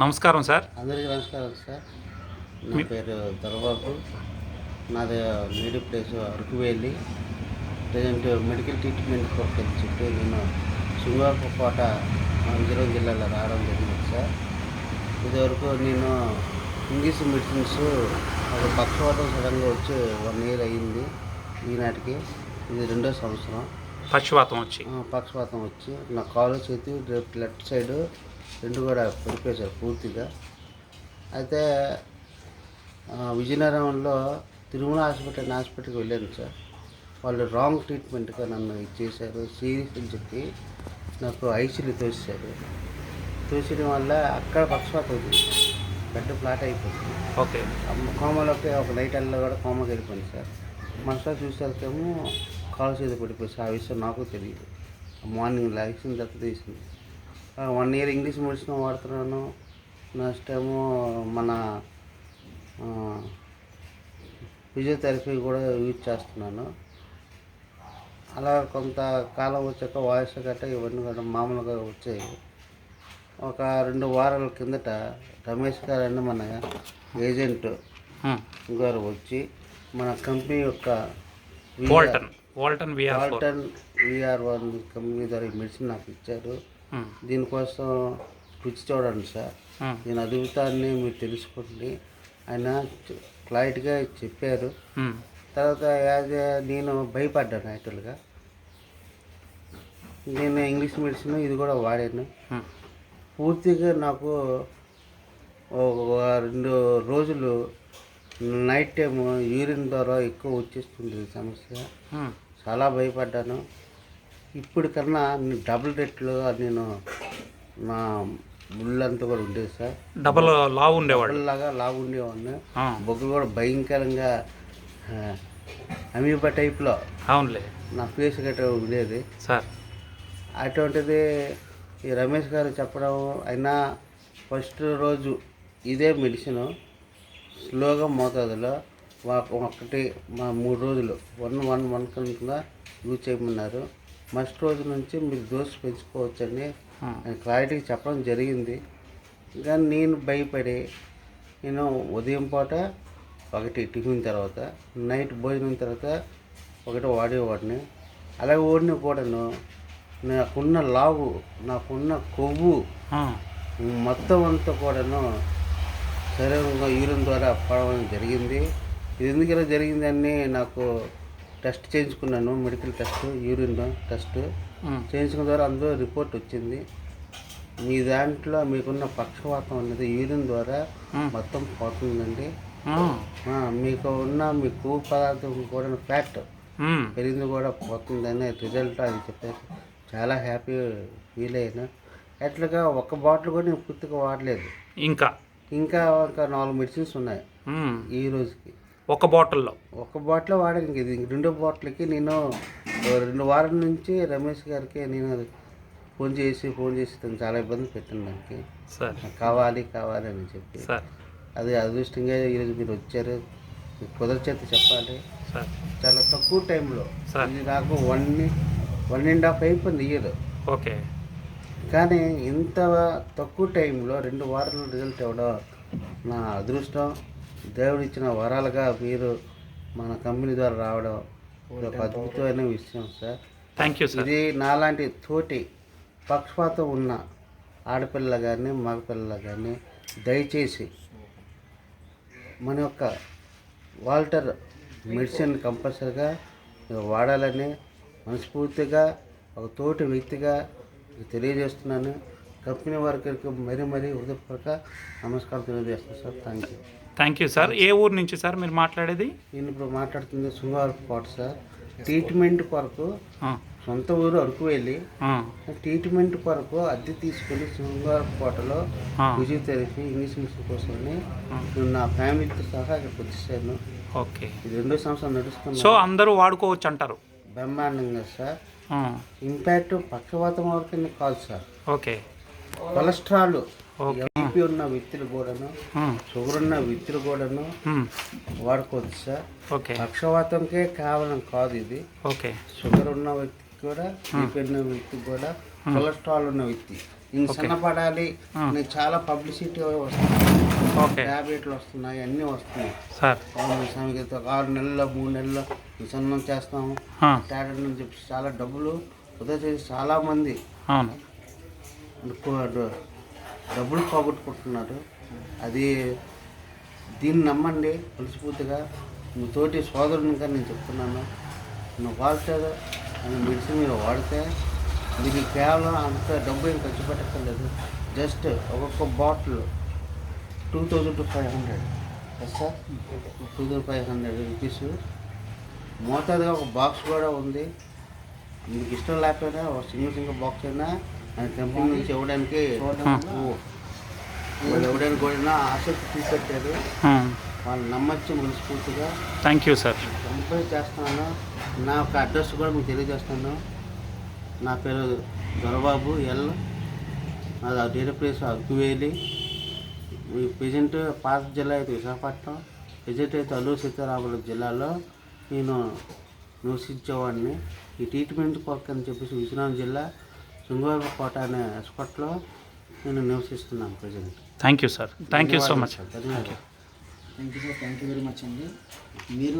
నమస్కారం సార్. అందరికీ నమస్కారం సార్. నా పేరు దొరబాబు. నాది native place Araku Valley. Present medical treatment కొరకు చెప్పి నేను శృంగారపుకోట మా విజయనగరం జిల్లాలో రావడం జరిగింది సార్. ఇదివరకు నేను ఇంగ్లీష్ మెడిసిన్స్ ఒక పక్షవాతం సడన్గా వచ్చి వన్ ఇయర్ అయ్యింది ఈనాటికి. ఇది రెండో సంవత్సరం. పక్షవాతం వచ్చి. ఆ, పక్షపాతం వచ్చి నా కాలు చేతి లెఫ్ట్ సైడ్ రెండు కూడా పడిపోయారు పూర్తిగా. అయితే విజయనగరంలో తిరుమల హాస్పిటల్ హాస్పిటల్కి వెళ్ళాను సార్. వాళ్ళు రాంగ్ ట్రీట్మెంట్గా నన్ను ఇచ్చేశారు సీరియస్ అని చెప్పి నాకు ఐసీలు తోసేశారు. తోసేయడం వల్ల అక్కడ పక్షపాతం ఉంది పెద్ద ఫ్లాట్ అయిపోయింది. ఓకే. కోమలోకి ఒక నైట్ అల్లా కూడా కోమకి వెళ్ళిపోయింది సార్. మనసులో చూసేసరికేమో కాలు చేతి పడిపోయి సార్. ఆ విషయం నాకు తెలియదు. మార్నింగ్ లైఫ్ని దత్త తీసింది. వన్ ఇయర్ ఇంగ్లీష్ మెడిసిన్ వాడుతున్నాను. నెక్స్ట్ ఏమో మన ఫిజియోథెరపీ కూడా యూజ్ చేస్తున్నాను. అలా కొంత కాలం వచ్చాక వాయిస్ గట్ట ఇవన్నీ కూడా మామూలుగా వచ్చాయి. ఒక రెండు వారాల కిందట రమేష్ గారు అని మన ఏజెంట్. గారు వచ్చి మన కంపెనీ యొక్క Walton Walton VR one company ద్వారా ఈ మెడిసిన్ నాకు ఇచ్చారు. దీనికోసం రుచి చూడండి సార్. నేను అడుగుతానని మీరు తెలుసుకోండి ఆయన క్లైట్గా చెప్పారు. తర్వాత యాజ్ నేను భయపడ్డాను యాక్చువల్గా నేను ఇంగ్లీష్ మెడిసిన్ ఇది కూడా వాడాను. పూర్తిగా నాకు ఒక రెండు రోజులు నైట్ టైం యూరిన్ ద్వారా ఎక్కువ వచ్చేస్తుంది సమస్య. చాలా భయపడ్డాను ఇప్పుడు కన్నా డబుల్ రెట్లు నేను నా ముళ్ళంతా కూడా ఉండేది సార్. డబల్ లావ్ ఉండేవాడు. లాగా లాగుండేవాడిని ఆ, బొగ్గులు కూడా భయంకరంగా అమీబా టైప్లో అవునులే. నా ఫేస్ గట్రా ఉండేది. సార్. అటువంటిది ఈ రమేష్ గారు చెప్పడం అయినా ఫస్ట్ రోజు ఇదే మెడిసిన్ స్లోగా మోతాదులో ఒకటి మా మూడు రోజులు వన్ వన్ వన్ కింద యూజ్ చేయమన్నారు. ఫస్ట్ రోజు నుంచి మీరు డోస్ పెంచుకోవచ్చని క్లారిటీగా చెప్పడం జరిగింది. కానీ నేను భయపడి నేను ఉదయం పూట ఒకటి టిఫిన్ తర్వాత నైట్ భోజనం తర్వాత ఒకటి వాడేవాడిని. అలాగే ఓడిన కూడాను నాకున్న లావు నాకున్న కొవ్వు మొత్తం అంతా కూడాను శరీరంగా యూరిన్ ద్వారా పడడం జరిగింది. ఇది ఎందుకు ఇలా జరిగిందని నాకు టెస్ట్ చేయించుకున్నాను మెడికల్ టెస్ట్ యూరిన్ టెస్ట్. చేయించుకున్న ద్వారా అందులో రిపోర్ట్ వచ్చింది మీ దాంట్లో మీకున్న పక్షవాతం అనేది యూరిన్ ద్వారా. మొత్తం పోతుందండి మీకు ఉన్న మీ కొవ్వు పదార్థం కూడా ఫ్యాట్. పెరిగింది కూడా పోతుందని రిజల్ట్ అని చెప్పారు చాలా హ్యాపీ ఫీల్ అయినా అట్లాగా ఒక బాటిల్ కూడా నేను పూర్తిగా వాడలేదు ఇంకా ఇంకా ఒక నాలుగు మెడిసిన్స్ ఉన్నాయి. ఈ రోజుకి ఒక బాటిల్లో. ఒక బాటిల్ వాడాను ఇది రెండో బాటిల్కి నేను రెండు వారాల నుంచి రమేష్ గారికి నేను ఫోన్ చేసి ఫోన్ చేసి తను చాలా ఇబ్బంది పెట్టాను దానికి. కావాలి కావాలి అని చెప్పి. అది అదృష్టంగా ఈరోజు మీరు వచ్చారు. కుదరచేత చెప్పాలి. చాలా తక్కువ టైంలో. ఇది నాకు వన్ వన్ అండ్ హాఫ్ అయిపోయింది ఇయర్. ఓకే. కానీ ఇంత తక్కువ టైంలో రెండు వారాలు రిజల్ట్ ఇవ్వడం నా అదృష్టం. దేవుడు ఇచ్చిన వరాలుగా మీరు మన కంపెనీ ద్వారా రావడం ఇది ఒక అద్భుతమైన విషయం సార్ థ్యాంక్ యూ సార్ ఇది నాలాంటి తోటి పక్షపాతం ఉన్న ఆడపిల్ల కానీ మగపిల్లల కానీ దయచేసి మన యొక్క వాల్టర్ మెడిసిన్ కంపల్సరిగా వాడాలని మనస్ఫూర్తిగా ఒక తోటి వ్యక్తిగా తెలియజేస్తున్నాను. కంపెనీ వారికి మరీ మరీ హృదయపూర్వక నమస్కారం తెలియజేస్తున్నాను sir thank you thank you sir ఏ ఊరు నుంచి సార్ మీరు మాట్లాడేది? నేను ఇప్పుడు మాట్లాడుతుంది శృంగార కోట సార్ ట్రీట్మెంట్ కొరకు సొంత ఊరు అరకు వెళ్ళి ట్రీట్మెంట్ కొరకు అద్దె తీసుకుని శృంగార కోటలో ఆ. ఫిజియోథెరపీ ఇంగ్లీష్ మెడిసిన్ కోసమని నేను నా ఫ్యామిలీతో సహా ఇక్కడికి వచ్చేసాను ఓకే. ఇది రెండో సంవత్సరం నడుస్తుంది సో అందరూ వాడుకోవచ్చు అంటారు? బ్రహ్మాండంగా సార్ ఇంపాక్ట్ పక్షవాతం వరకు కాదు సార్ ఓకే. కొలెస్ట్రాల్ బీపీ ఉన్న వ్యక్తులు కూడాను షుగర్ ఉన్న వ్యక్తులు కూడాను. వాడుకోవచ్చు సార్. ఓకే. పక్షవాతంకే కావాలని కాదు ఇది. ఓకే. షుగర్ ఉన్న వ్యక్తికి కూడా బీపీ ఉన్న వ్యక్తికి కూడా కొలెస్ట్రాల్ ఉన్న వ్యక్తి. ఇంక ఆ. నేను చాలా పబ్లిసిటీ వస్తుంది. ట్యాబ్లెట్లు వస్తున్నాయి అన్నీ వస్తున్నాయి. సార్. ఆరు నెలల్లో మూడు నెలల్లో సన్నం చేస్తాము. టాబ్లెట్ అని చెప్పి చాలా డబ్బులు వృధా చేసి ఎక్కువ డ- డబ్బులు పోగొట్టుకుంటున్నారు. అది దీన్ని నమ్మండి మనస్ఫూర్తిగా. మీ తోటి సోదరునిగా నేను చెప్తున్నాను. నువ్వు వాడితే అని మెడిసిన్ మీరు వాడితే మీకు కేవలం అంత డబ్బు ఏం ఖర్చు పెట్టక్కర్లేదు. జస్ట్ ఒక్కొక్క bottle two thousand two five hundred. Yes sir two thousand five hundred rupees. మోతాదుగా ఒక బాక్స్ కూడా ఉంది. మీకు ఇష్టం లేకపోయినా ఒక సింగిల్ సింగిల్ బాక్స్ అయినా ఇవ్వడానికి వాళ్ళు ఇవ్వడానికి కూడా ఆసక్తి చూపెట్టారు. వాళ్ళు నమ్మచ్చు మనస్ఫూర్తిగా థ్యాంక్ యూ సార్ కంపెనీ చేస్తున్నాను. నా యొక్క అడ్రస్ కూడా మీకు తెలియజేస్తాను నా పేరు దొరబాబు ఎల్. నాది డేటా ప్లేస్ అగ్గువేలి. ప్రజెంట్ పాత జిల్లా అయితే విశాఖపట్నం. ప్రజెంట్ అయితే అల్లూరు సీతారాముల జిల్లాలో నేను నివసించేవాడిని. ఈ ట్రీట్మెంట్ కొరకు అని చెప్పేసి విజయనగరం జిల్లా శృంగారకోట అనే హాస్పిటల్లో నేను నివసిస్తున్నాను present. Thank you sir thank you so much thank you sir thank you very much అండి. మీరు